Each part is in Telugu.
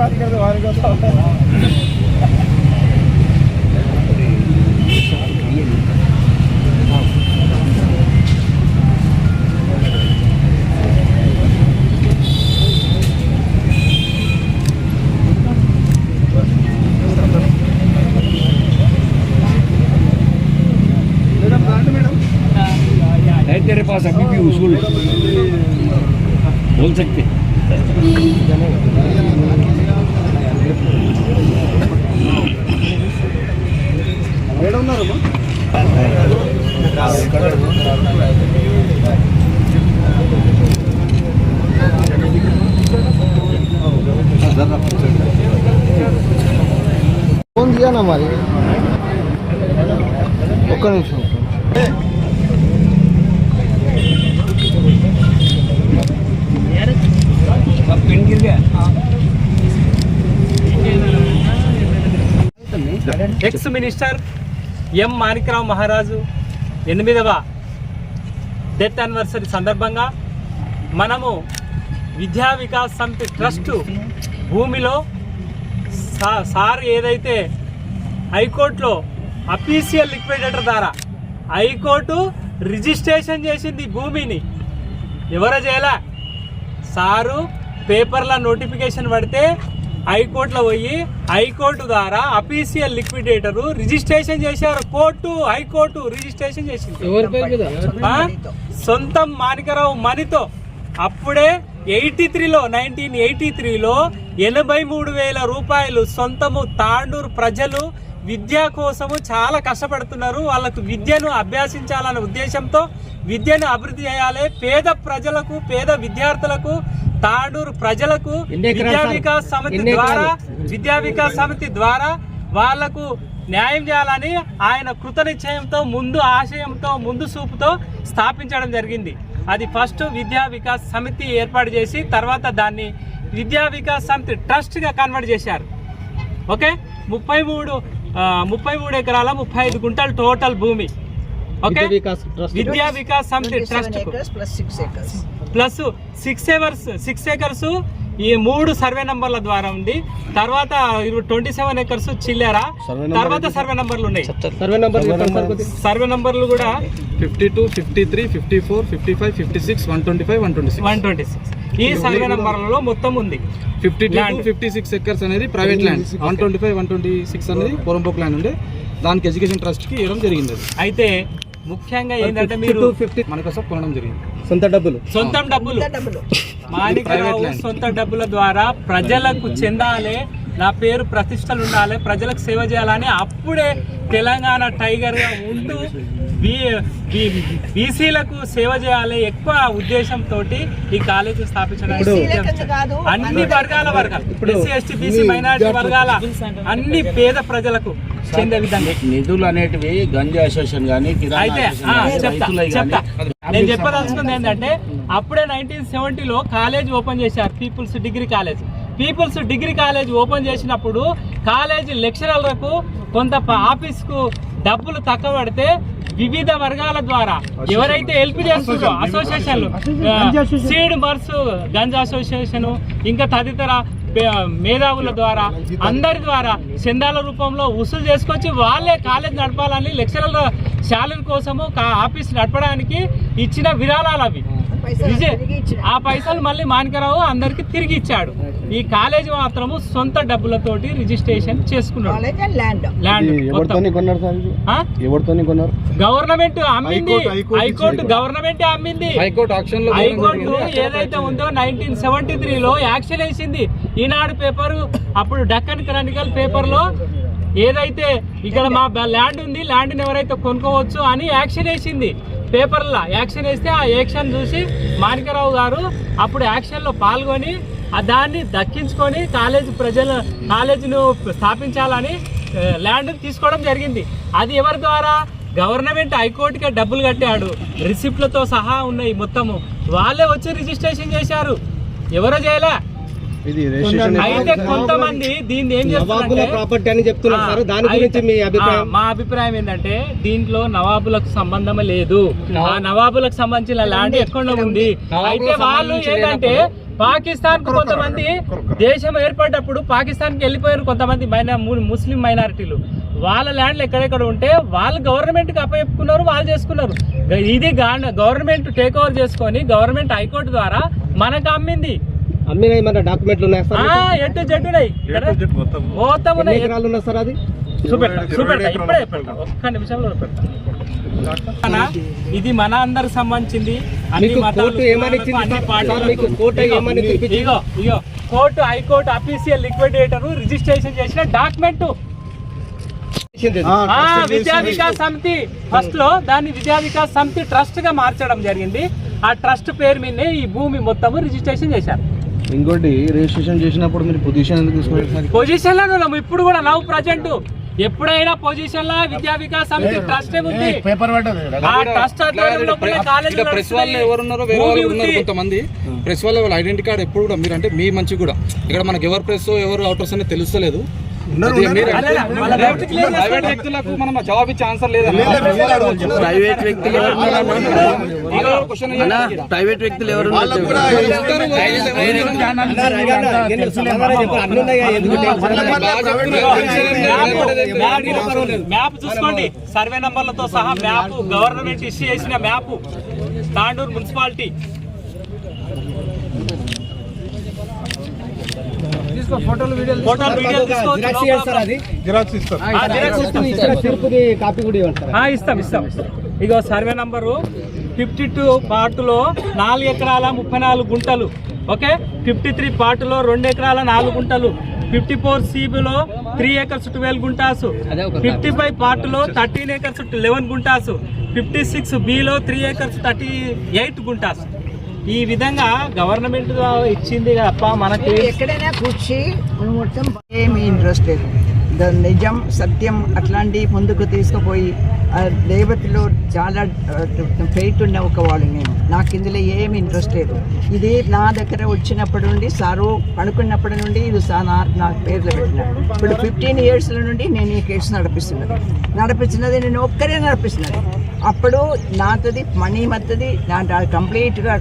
बात कर दो हमारे को ex minister M Manikrao Maharaj ఎనిమిదవ డెత్ యానివర్సరీ సందర్భంగా మనము విద్యా వికాస్ సమితి ట్రస్ట్ భూమిలో సార్ ఏదైతే హైకోర్టులో అఫీషియల్ లిక్విడేటర్ ద్వారా హైకోర్టు రిజిస్ట్రేషన్ చేసింది భూమిని ఎవరో చేయలే? సారు పేపర్ల నోటిఫికేషన్ పడితే హైకోర్టులో పోయి హైకోర్టు ద్వారా అఫీషియల్ లిక్విడేటర్ రిజిస్ట్రేషన్ చేశారు. కోర్టు హైకోర్టు రిజిస్ట్రేషన్ చేసింది? సొంతం మాణికరావు మణితో. అప్పుడే ఎయిటీ త్రీలో నైన్టీన్ ఎయిటీ త్రీలో ఎనభై మూడు వేల రూపాయలు సొంతము తాండూరు ప్రజలు విద్య కోసము చాలా కష్టపడుతున్నారు. వాళ్ళకు విద్యను అభ్యసించాలనే ఉద్దేశంతో విద్యను అభివృద్ధి చేయాలి. పేద ప్రజలకు పేద విద్యార్థులకు తాండూరు ప్రజలకు విద్యా వికాస్ సమితి ద్వారా విద్యా వికాస్ సమితి ద్వారా వాళ్ళకు న్యాయం చేయాలని ఆయన కృత నిశ్చయంతో ముందు ఆశయంతో ముందు చూపుతో స్థాపించడం జరిగింది. అది ఫస్ట్ విద్యా వికాస్ సమితి ఏర్పాటు చేసి తర్వాత దాన్ని విద్యా వికాస్ సమితి ట్రస్ట్గా కన్వర్ట్ చేశారు. ఓకే? ముప్పై మూడు ముప్పై మూడు ఎకరాల ముప్పై ఐదు గుంటలు టోటల్ భూమి. Okay? Vidya Vikas Samiti trust. plus six acres. Plus six acres six acres ఈ మూడు సర్వే నంబర్ల ద్వారా ఉంది. తర్వాత ట్వంటీ సెవెన్ ఎకర్స్ చిల్లరా. తర్వాత సర్వే నంబర్లు ఉన్నాయి. సర్వే నంబర్ సర్వే నంబర్లు? కూడా fifty two fifty three fifty four fifty five fifty six one twenty five one twenty six. One twenty six. ఈ సర్వే నంబర్లలో మొత్తం ఉంది. Fifty Land. Fifty six acres అనేది private land one twenty five one twenty six అనేది పొరంపోక్ ల్యాండ్ ఉండే. దానికి ఎడ్యుకేషన్ ట్రస్ట్కి ఇవ్వడం జరిగింది అయితే ముఖ్యంగా ఏంటంటే మీరు మన కోసం కొనడం జరిగింది. సొంత డబ్బులు. సొంతం డబ్బులు. మాణికరావు. సొంత డబ్బుల ద్వారా ప్రజలకు చెందాలి నా పేరు ప్రతిష్టలు ఉండాలి ప్రజలకు సేవ చేయాలని అప్పుడే తెలంగాణ టైగర్గా ఉంటూ బీసీలకు సేవ చేయాలి ఎక్కువ ఉద్దేశంతో ఈ కాలేజీ స్థాపించడానికి అన్ని వర్గాల వర్గాలు. ఎస్సీ ఎస్టీ బీసీ మైనారిటీ వర్గాల అన్ని పేద ప్రజలకు చెందే విధంగా. నిధులు అనేటివి గంజా అసోసియేషన్ కానీ కిరాణా అయితే చెప్తా నేను చెప్పదలుచుకుంది ఏంటంటే అప్పుడే నైన్టీన్ సెవెంటీలో కాలేజ్ ఓపెన్ చేశారు people's degree college. People's degree college open చేసినప్పుడు కాలేజీ లెక్చరర్లకు కొంత ఆఫీస్కు డబ్బులు తక్కువ పడితే వివిధ వర్గాల ద్వారా ఎవరైతే హెల్ప్ చేస్తున్నారో అసోసియేషన్లు సీడ్ మర్స్ గంజా అసోసియేషన్ ఇంకా తదితర మేధావుల ద్వారా అందరి ద్వారా చందాల రూపంలో వసూలు చేసుకొచ్చి వాళ్ళే కాలేజ్ నడపాలని లెక్చరర్ల శాలరీ కోసము ఆఫీస్ నడపడానికి ఇచ్చిన విరాళాలు అవి. ఆ పైసలు మళ్ళీ మాణికరావు అందరికి తిరిగి ఇచ్చాడు. ఈ కాలేజ్ మాత్రము సొంత డబ్బులతోటి రిజిస్ట్రేషన్ చేసుకున్నాడు. ల్యాండ్. గవర్నమెంట్ అమ్మింది. High court-. గవర్నమెంట్ అమ్మింది. హైకోర్టు ఏదైతే ఉందో నైన్టీన్ సెవెంటీ త్రీలో యాక్షన్ వేసింది. ఈనాడు పేపర్ అప్పుడు డక్కన్ క్రానికల్ పేపర్లో ఏదైతే ఇక్కడ మా ల్యాండ్ ఉంది ల్యాండ్ ఎవరైతే కొనుక్కోవచ్చు అని యాక్షన్ వేసింది. పేపర్లో యాక్షన్ వేస్తే ఆ యాక్షన్ చూసి మాణికరావు గారు అప్పుడు యాక్షన్లో పాల్గొని ఆ దాన్ని దక్కించుకొని కాలేజ్ ప్రజల కాలేజీను స్థాపించాలని ల్యాండ్ తీసుకోవడం జరిగింది. అది ఎవరి ద్వారా? గవర్నమెంట్ హైకోర్టుకే డబ్బులు కట్టాడు. రిసిప్ట్లతో సహా ఉన్నాయి మొత్తము. వాళ్ళే వచ్చి రిజిస్ట్రేషన్ చేశారు. ఎవరో చేయలే? ఇది అయితే కొంతమంది దీన్ని ఏం ప్రాపర్టీ అని చెప్తున్నారు సార్. దాని గురించి మీ అభిప్రాయం? మా అభిప్రాయం ఏంటంటే దీంట్లో నవాబులకు సంబంధం లేదు. ఆ నవాబులకు సంబంధించిన ల్యాండ్ ఎక్కడ ఉంది. అయితే వాళ్ళు ఏంటంటే పాకిస్తాన్కు కొంతమంది దేశం ఏర్పడ్డప్పుడు పాకిస్తాన్కి వెళ్ళిపోయారు కొంతమంది మైన ము- ముస్లిం మైనారిటీలు. వాళ్ళ ల్యాండ్లు ఎక్కడెక్కడ ఉంటే వాళ్ళు గవర్నమెంట్కి అప్పచెప్పుకున్నారు వాళ్ళు చేసుకున్నారు. ఇది గవర్నమెంట్ టేక్ ఓవర్ చేసుకొని గవర్నమెంట్ హైకోర్టు ద్వారా మనకు అమ్మింది. అమ్మిన ఏమైనా డాక్యుమెంట్లు ఉన్నాయా ఆ సార్ ఎటు జడ్డు ఉన్నాయి? మొత్తం? ఉన్నాయి. ఎకరాలు ఉన్నా సార్ అది? ఒక్క నిమిషంలో ఇది మన అందరికి సంబంధించింది. Court high court official liquidator registration చేసిన డాక్యుమెంట్. విద్యా వికాస్ సమితి ఫస్ట్లో దాన్ని విద్యా వికాస్ సమితి ట్రస్ట్గా మార్చడం జరిగింది. ఆ ట్రస్ట్ పేరు మీదనే ఈ భూమి మొత్తం రిజిస్ట్రేషన్ చేశారు. ఇంకోటి రిజిస్ట్రేషన్ చేసినప్పుడు మీరు పొజిషన్ ఎందుకు తీసుకున్నారు? పొజిషన్లో ఉన్నాము ఇప్పుడు కూడా నవ్వు ప్రజెంట్ ఎప్పుడైనా పొజిషన్లో విద్యా వికాస్ సమితి ట్రస్ట్ ఉంది పేపర్ ఆ ట్రస్ట్ ప్రెస్ వాళ్ళు నడుస్తున్నాయి. ఎవరు ఉన్నారో వేరే వాళ్ళు ఉన్నారు ఉంది. కొంతమంది ప్రెస్ వాళ్ళ వాళ్ళ. ఐడెంటిటీ కార్డ్ ఎప్పుడు కూడా మీరు అంటే మీ మంచి కూడా. ఇక్కడ మనకి ఎవరు ప్రెస్ ఎవరు అవుటర్స్ అనేది తెలుస్తలేదు. ప్రైవేట్. వ్యక్తులకు మనం జవాబు ఇచ్చే ఆన్సర్ లేదు? ప్రైవేట్ వ్యక్తులు ప్రైవేట్ వ్యక్తులు ఎవరు మ్యాప్ చూసుకోండి. సర్వే నంబర్లతో సహా మ్యాప్ గవర్నమెంట్ ఇష్యూ చేసిన మ్యాప్ తాండూరు మున్సిపాలిటీ. ఫోటోలు వీడియోలు తీసుకోవచ్చు జిరాక్స్ ఇస్తారు ఆ, జిరాక్స్ ఇస్తాం. కాపీ కూడా ఇవ్వండి ఆ, ఇస్తాం ఇస్తాం ఇగో సర్వే నంబరు ఫిఫ్టీ టూ పార్టులో నాలుగు ఎకరాల ముప్పై నాలుగు గుంటలు ఓకే? ఫిఫ్టీ త్రీ పార్టులో రెండు ఎకరాల నాలుగు గుంటలు ఫిఫ్టీ ఫోర్ సిబిలో three acres twelve గుంటాసు fifty five పార్టులో thirteen acres eleven గుంటాసు fifty six బిలో త్రీ ఏకర్స్ థర్టీ ఎయిట్ గుంటాసు. ఈ విధంగా గవర్నమెంట్ ఇచ్చింది తప్ప మనకి ఎక్కడైనా కూర్చి మొత్తం ఏమి ఇంట్రెస్ట్ లేదు. నిజం సత్యం అట్లాంటి ముందుకు తీసుకుపోయి ఆ దేవతలో చాలా ఫెయిట్ ఉన్న ఒక వాళ్ళు నేను. నాకు ఇందులో ఏమి ఇంట్రెస్ట్ లేదు. ఇది నా దగ్గర వచ్చినప్పటి నుండి సారు పడుకున్నప్పటి నుండి ఇది సార్ నా నా పేర్లు పెట్టిన. ఇప్పుడు ఫిఫ్టీన్ ఇయర్స్ల నుండి నేను ఈ కేసు నడిపిస్తున్నది. నడిపించినది నేను ఒక్కరే నడిపిస్తున్నది. అప్పుడు నాతోది మనీ మత్తది నా కంప్లీట్గా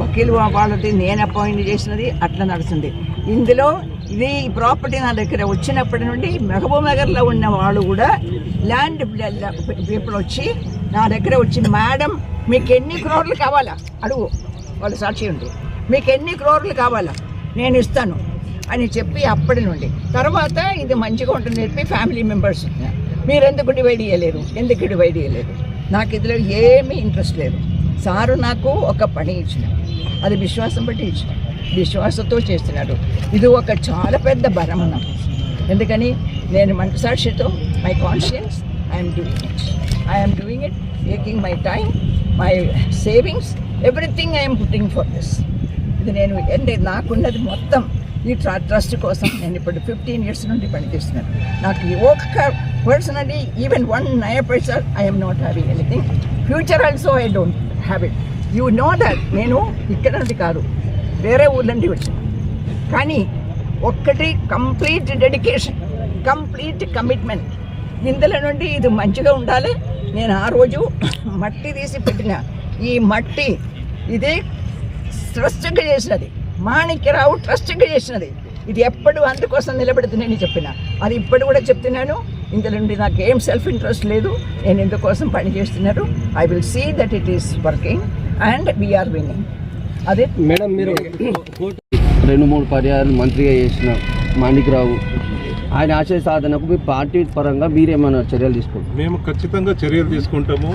వకీలు వాళ్ళది నేను అపాయింట్ చేసినది అట్లా నడుస్తుంది. ఇందులో ఇది ఈ ప్రాపర్టీ నా దగ్గర వచ్చినప్పటి నుండి మెహబూబ్ నగర్లో ఉన్న వాళ్ళు కూడా ల్యాండ్ పీపుల్ వచ్చి నా దగ్గర వచ్చి మేడం మీకు ఎన్ని క్రోర్లు కావాలా? అడుగు. వాళ్ళు సాక్షి ఉండి మీకు ఎన్ని క్రోర్లు కావాలా? నేను ఇస్తాను. అని చెప్పి అప్పటి నుండి. తర్వాత ఇది మంచిగా ఉంటుంది చెప్పి ఫ్యామిలీ మెంబర్స్ మీరు ఎందుకు డివైడ్ చేయలేరు ఎందుకు డివైడ్ చేయలేరు నాకు ఇందులో ఏమీ ఇంట్రెస్ట్ లేదు. సారు నాకు ఒక పని ఇచ్చిన. అది విశ్వాసం బట్టి ఇచ్చిన. విశ్వాసంతో చేస్తున్నాడు. ఇది ఒక చాలా పెద్ద భరం నాకు ఎందుకని? నేను మనసాక్షితో my conscience I'm doing it I'm doing it taking my time my savings everything I'm putting for this ఇది నేను అంటే నాకున్నది మొత్తం ఈ ట్రా ట్రస్ట్ కోసం నేను ఇప్పుడు ఫిఫ్టీన్ ఇయర్స్ నుండి పనిచేస్తున్నాను. నాకు ఒక్క personally even one naya paisa I'm not having anything future also I don't have it you know that నేను ఇక్కడది కాదు. వేరే ఊర్ల నుండి వచ్చాను కానీ ఒక్కటి కంప్లీట్ డెడికేషన్ కంప్లీట్ కమిట్మెంట్. ఇందులో నుండి ఇది మంచిగా ఉండాలి. నేను ఆ రోజు మట్టి తీసి పెట్టిన. ఈ మట్టి ఇది ట్రస్ట్గా చేసినది. మాణిక్యరావు ట్రస్ట్గా చేసినది. ఇది ఎప్పుడు అందుకోసం నిలబెడుతున్నానని చెప్పిన. అది ఇప్పుడు కూడా చెప్తున్నాను. ఇందులో నుండి నాకు ఏం సెల్ఫ్ ఇంట్రెస్ట్ లేదు. నేను ఇందుకోసం పని చేస్తున్నారు? I will see that it is working and we are winning అదే? మేడం మీరు రెండు మూడు పర్యాలు మంత్రిగా చేసిన మాణిక్రావు. ఆయన ఆశయ సాధనకు మీ పార్టీ పరంగా మీరేమైనా చర్యలు తీసుకుంటారు మేము ఖచ్చితంగా చర్యలు తీసుకుంటాము.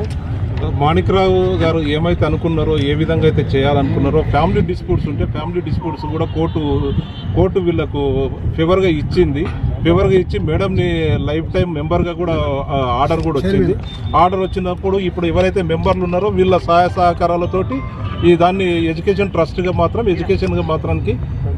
మాణిక్రావు గారు ఏమైతే అనుకున్నారో ఏ విధంగా అయితే చేయాలనుకున్నారో ఫ్యామిలీ డిస్ప్యూట్స్ ఉంటే ఫ్యామిలీ డిస్ప్యూట్స్ కూడా కోర్టు కోర్టు వీళ్ళకు ఫేవర్గా ఇచ్చింది. ఫేవర్గా ఇచ్చి మేడంని లైఫ్ టైం మెంబర్గా కూడా ఆర్డర్ కూడా వచ్చింది. ఆర్డర్ వచ్చినప్పుడు ఇప్పుడు ఎవరైతే మెంబర్లు ఉన్నారో వీళ్ళ సహాయ సహకారాలతోటి ఈ దాన్ని ఎడ్యుకేషన్ ట్రస్ట్గా మాత్రం ఎడ్యుకేషన్గా మాత్రానికి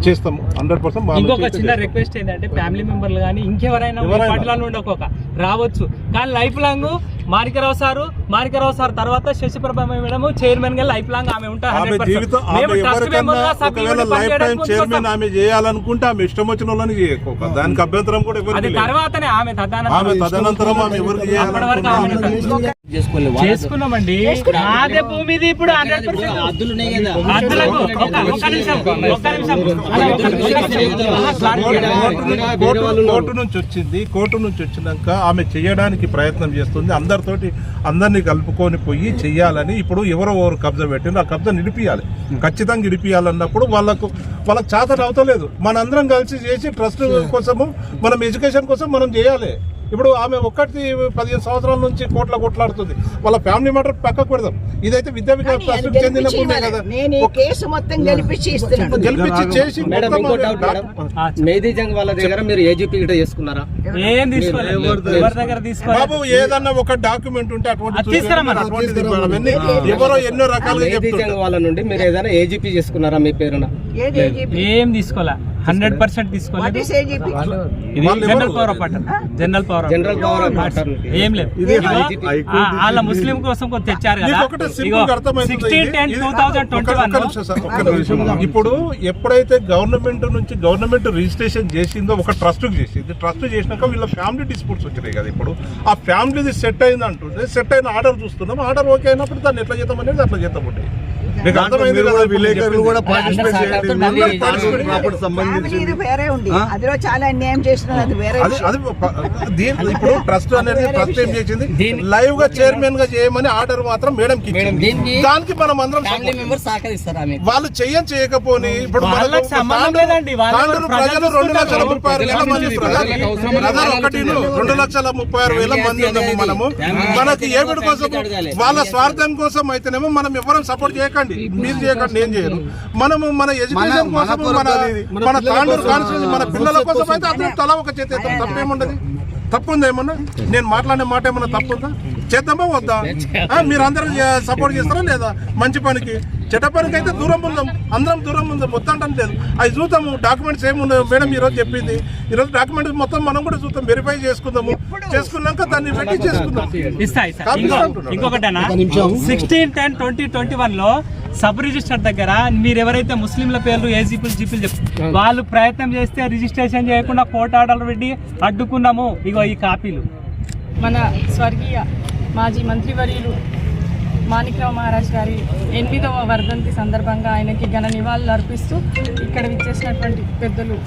చేస్తాము హండ్రెడ్ పర్సెంట్ ఇంకొక చిన్న రిక్వెస్ట్ ఏంటంటే ఫ్యామిలీ మెంబర్లు కానీ ఇంకెవరైనా. పార్టీలో ఒక్కొక్క. రావచ్చు. కానీ life long Manikrao sir Manikrao sir తర్వాత శశిప్రభ మేడం చైర్మన్గా లైఫ్ లాంగ్ ఆమె ఉంటారు ఆమె 100%. జీవితం మేము ఆమె ట్రస్ట్ ఎవరికన్నా మెంబర్గా సభ్యులుగా ఒకవేళ లైఫ్ టైం పనిచేయడానికి చైర్మన్ ముందుకు ఆమె చేయాలనుకుంటే ఆమె ఇష్టం వచ్చిన వాళ్ళని చేయకోక దానికి అభ్యంతరం కూడా అది. తర్వాతనే ఆమె ఆమె తదనంతరం ఆమె ఎవరికి అప్పటి వరకు ఆమె చేయాలనుకుంటున్నా చేసుకోలేదు చేసుకున్నామండి. నాదే భూమిది ఇప్పుడు కోర్టు నుంచి వచ్చింది. కోర్టు నుంచి వచ్చినాక ఆమె చేయడానికి ప్రయత్నం చేస్తుంది. అందరితోటి అందరినీ కలుపుకొని పోయి చెయ్యాలని ఇప్పుడు ఎవరో ఎవరు కబ్జా పెట్టింది ఆ కబ్జా నిడిపియాలి ఖచ్చితంగా నిడిపియాలన్నప్పుడు వాళ్ళకు వాళ్ళకి చేత అవుతలేదు మనందరం కలిసి చేసి ట్రస్ట్ కోసము మనం ఎడ్యుకేషన్ కోసం మనం చేయాలి. ఇప్పుడు ఆమె ఒక్కటి పదిహేను సంవత్సరాల నుంచి కోట్ల కొట్లాడుతుంది. వాళ్ళ ఫ్యామిలీ మ్యాటర్ పక్కకు పెడదాం. ఇదైతే విద్యా వికాస్ కానీ అది ట్రస్ట్ చెందిన గెలిపించి భూమే ఇవ్వాలి. కదా నేను ఈ కేసు మొత్తం గెలిపించి చేసి వాళ్ళ దగ్గర మీరు ఏజీపీ గిట్ట చేసుకున్నారా? ఏం తీసుకోలేదు ఎవరి దగ్గర తీసుకోలేదు బాబు ఏదన్నా ఒక డాక్యుమెంట్ ఉంటే అటువంటి ఎవరో ఎన్నో రకాలుగా జంగ్ వాళ్ళ నుండి మీరు ఏదైనా ఏజీపీ చేసుకున్నారా మీ పేరున? ఏం తీసుకోలే. హండ్రెడ్ పర్సెంట్ వాట్ తీసుకోలేదు ఇది general? Power of attorney general power of general power of attorney. ఏం లేదు. వాళ్ళ ముస్లిం కోసం కొంచెం తెచ్చారు కదా. సిక్స్టీన్ టెన్ ఇది- టూ థౌజండ్ ట్వంటీ. ఇప్పుడు ఎప్పుడైతే గవర్నమెంట్ నుంచి గవర్నమెంట్ రిజిస్ట్రేషన్ చేసిందో ఒక ట్రస్ట్ చేసింది. ట్రస్ట్ చేసినాక వీళ్ళ ఫ్యామిలీ డిస్ప్యూట్స్ వచ్చినాయి కదా ఇప్పుడు. ఆ ఫ్యామిలీది సెట్ అయింది అంటుంటే సెట్ అయిన ఆర్డర్ చూస్తున్నాం. ఆర్డర్ ఓకే అయినప్పుడు దాన్ని ఎట్లా చేద్దాం అనేది అట్లా చేద్దాం ఉంటాయి అందులో చాలా అన్యాయం చేసిన ఇప్పుడు ట్రస్ట్ అనేది ట్రస్ట్ ఏం చేసింది? లైవ్గా చైర్మన్గా చేయమని ఆర్డర్ మాత్రం మేడం కి ఇచ్చింది. దానికి మనం అందరం వాళ్ళు చెయ్యని చేయకపోని ఇప్పుడు ప్రజలు రెండు లక్షల. ముప్పై ఆరు వేల మంది ప్రజలు ఒకటి రెండు లక్షల ముప్పై ఆరు వేల మంది ఉన్నాము మనము మనకి ఏమిటి కోసం వాళ్ళ స్వార్థం కోసం అయితేనేమో మనం ఎవరం సపోర్ట్ చేయకండి మీరు చేయకండి నేను చేయను మనము మన ఎడ్యుకేషన్ కోసం మన మన తాండూరు కాన్స్టిట్యూన్సీ మన పిల్లల కోసం అయితే అతను తల ఒక చేతి. తప్పేముండదు. తప్పుందా ఏమన్నా? నేను మాట్లాడే మాట ఏమన్నా తప్పుందా? చేద్దామా వద్దా? మీరు అందరూ సపోర్ట్ చేస్తారా లేదా? మంచి పనికి? చెడ్డ పనికి అయితే దూరం ఉందాం. అందరం దూరం ఉందాం. మొత్తం అంటే లేదు. అవి చూద్దాము. డాక్యుమెంట్స్ ఏమున్నాయో మేడం ఈ రోజు చెప్పింది. ఈ రోజు డాక్యుమెంట్స్ మొత్తం మనం కూడా చూద్దాం. వెరిఫై చేసుకుందాము. చేసుకున్నాక దాన్ని రెడీ చేసుకుందాం. ఇంకొకటనా సిక్స్టీన్ టెన్ ట్వంటీ ట్వంటీ వన్లో సబ్ రిజిస్టర్ దగ్గర మీరు ఎవరైతే ముస్లింల పేర్లు ఏజీపీలు జీపీలు చెప్తారు వాళ్ళు ప్రయత్నం చేస్తే రిజిస్ట్రేషన్ చేయకుండా కోర్టు ఆర్డర్ పెట్టి అడ్డుకున్నాము. ఇగో ఈ కాపీలు. మన స్వర్గీయ మాజీ మంత్రివర్యులు మాణిక్రావు మహారాజ్ గారి ఎనిమిదవ వర్ధంతి సందర్భంగా ఆయనకి ఘన నివాళులు అర్పిస్తూ ఇక్కడ విచ్చేసినటువంటి పెద్దలు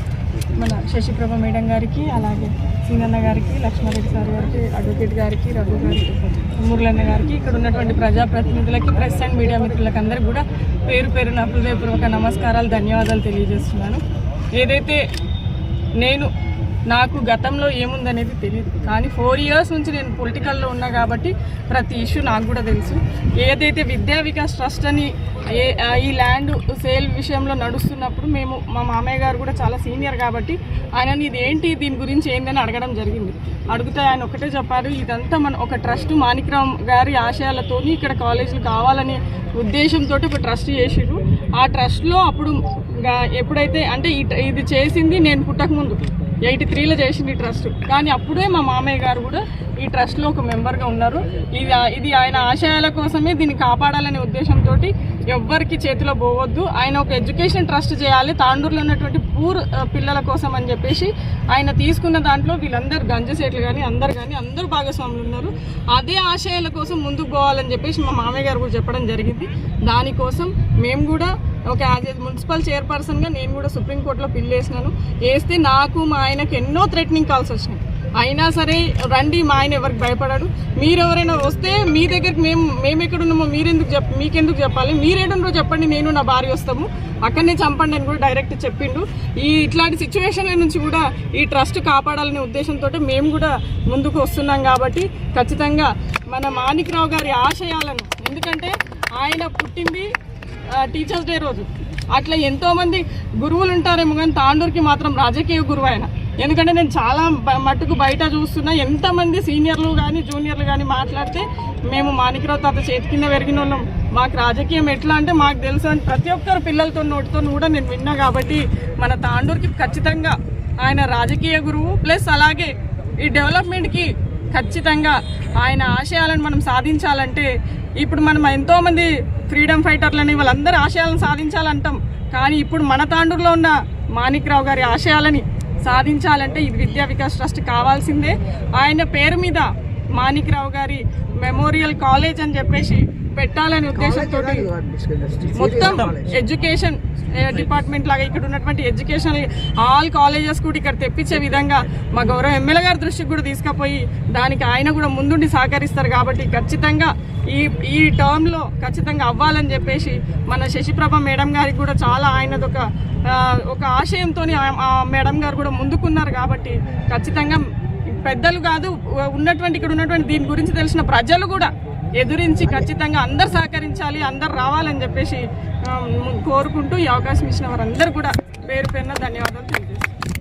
మన శశిప్రభ మేడం గారికి అలాగే సింగన్న గారికి లక్ష్మారెడ్డి సార్ గారికి అడ్వకేట్ గారికి రఘు గారికి మురళన్న గారికి ఇక్కడ ఉన్నటువంటి ప్రజాప్రతినిధులకి ప్రెస్ అండ్ మీడియా మిత్రులకు అందరికీ కూడా పేరు పేరు నా హృదయపూర్వక నమస్కారాలు ధన్యవాదాలు తెలియజేస్తున్నాను. ఏదైతే నేను నాకు గతంలో ఏముందనేది తెలియదు కానీ ఫోర్ ఇయర్స్ నుంచి నేను పొలిటికల్లో ఉన్నా కాబట్టి ప్రతి ఇష్యూ నాకు కూడా తెలుసు. ఏదైతే విద్యా వికాస్ ట్రస్ట్ అని ఏ ఈ ల్యాండ్ సేల్ విషయంలో నడుస్తున్నప్పుడు మేము మా మామయ్య గారు కూడా చాలా సీనియర్ కాబట్టి ఆయన ఇది ఏంటి దీని గురించి ఏందని అడగడం జరిగింది. అడిగితే ఆయన ఒకటే చెప్పారు ఇదంతా మన ఒక ట్రస్ట్ మాణిక్రామ్ గారి ఆశయాలతో ఇక్కడ కాలేజీలు కావాలనే ఉద్దేశంతో ఒక ట్రస్ట్ చేసిండ్రు ఆ ట్రస్ట్లో అప్పుడు ఎప్పుడైతే అంటే ఇది చేసింది నేను పుట్టకముందు. ఎయిటీ త్రీలో చేసింది ఈ ట్రస్ట్. కానీ అప్పుడే మా మామయ్య గారు కూడా ఈ ట్రస్ట్లో ఒక మెంబర్గా ఉన్నారు. ఇది ఇది ఆయన ఆశయాల కోసమే దీన్ని కాపాడాలనే ఉద్దేశంతో ఎవ్వరికి చేతిలో పోవద్దు. ఆయన ఒక ఎడ్యుకేషన్ ట్రస్ట్ చేయాలి. తాండూరులో ఉన్నటువంటి పూర్ పిల్లల కోసం అని చెప్పేసి ఆయన తీసుకున్న దాంట్లో వీళ్ళందరూ గంజసేట్లు కానీ అందరు కానీ అందరూ భాగస్వాములు ఉన్నారు. అదే ఆశయాల కోసం ముందుకు పోవాలని చెప్పేసి మా మామయ్య గారు కూడా చెప్పడం జరిగింది. దానికోసం మేము కూడా ఒక యాజ్ ఏ మున్సిపల్ చైర్పర్సన్గా నేను కూడా సుప్రీంకోర్టులో పిల్లు వేసినాను వేస్తే నాకు మా ఆయనకు ఎన్నో థ్రెటనింగ్ కాల్స్ వచ్చినాయి. అయినా సరే రండి మా ఆయన ఎవరికి భయపడాడు. మీరెవరైనా వస్తే మీ దగ్గరికి మేము మేము ఎక్కడ ఉన్నామో మీరెందుకు చెప్ మీకెందుకు చెప్పాలి? మీరేడనో చెప్పండి నేను నా భార్య వస్తాము. అక్కడనే చంపండి అని కూడా డైరెక్ట్ చెప్పిండు. ఈ ఇట్లాంటి సిచ్యువేషన్ల నుంచి కూడా ఈ ట్రస్ట్ కాపాడాలనే ఉద్దేశంతో మేము కూడా ముందుకు వస్తున్నాం కాబట్టి ఖచ్చితంగా మన మాణిక్రావు గారి ఆశయాలను ఎందుకంటే ఆయన పుట్టింది టీచర్స్ డే రోజు. అట్లా ఎంతోమంది గురువులు ఉంటారేమో కానీ తాండూరుకి మాత్రం రాజకీయ గురువు ఆయన. ఎందుకంటే నేను చాలా మట్టుకు బయట చూస్తున్నా ఎంతమంది సీనియర్లు కానీ జూనియర్లు కానీ మాట్లాడితే మేము మాణిక్రావు తాత చేతి కింద పెరిగిన వాళ్ళం మాకు రాజకీయం ఎట్లా అంటే మాకు తెలుసు అని ప్రతి ఒక్కరు పిల్లలతో నోటితో కూడా నేను విన్నా కాబట్టి మన తాండూరుకి ఖచ్చితంగా ఆయన రాజకీయ గురువు ప్లస్ అలాగే ఈ డెవలప్మెంట్కి ఖచ్చితంగా ఆయన ఆశయాలను మనం సాధించాలంటే ఇప్పుడు మనం ఎంతోమంది ఫ్రీడమ్ ఫైటర్లని వాళ్ళందరూ ఆశయాలను సాధించాలంటాం. కానీ ఇప్పుడు మన తాండూరులో ఉన్న మాణిక్రావు గారి ఆశయాలని సాధించాలంటే ఇది విద్యా వికాస్ ట్రస్ట్ కావాల్సిందే. ఆయన పేరు మీద మాణిక్రావు గారి మెమోరియల్ కాలేజ్ అని చెప్పేసి పెట్టాలనే ఉద్దేశంతో మొత్తం ఎడ్యుకేషన్ డిపార్ట్మెంట్ లాగా ఇక్కడ ఉన్నటువంటి ఎడ్యుకేషన్ ఆల్ కాలేజెస్ కూడా ఇక్కడ తెప్పించే విధంగా మా గౌరవ ఎమ్మెల్యే గారి దృష్టికి కూడా తీసుకుపోయి దానికి ఆయన కూడా ముందుండి సహకరిస్తారు కాబట్టి ఖచ్చితంగా ఈ ఈ టర్మ్లో ఖచ్చితంగా అవ్వాలని చెప్పేసి మన శశిప్రభ మేడం గారికి కూడా చాలా ఆయనది ఒక ఒక ఆశయంతో మేడం గారు కూడా ముందుకున్నారు కాబట్టి ఖచ్చితంగా పెద్దలు కాదు ఉన్నటువంటి ఇక్కడ ఉన్నటువంటి దీని గురించి తెలిసిన ప్రజలు కూడా ఎదురించి ఖచ్చితంగా అందరు సహకరించాలి అందరు రావాలని చెప్పేసి కోరుకుంటూ ఈ అవకాశం ఇచ్చిన వారందరూ కూడా పేరు పేరున ధన్యవాదాలు తెలియజేస్తాను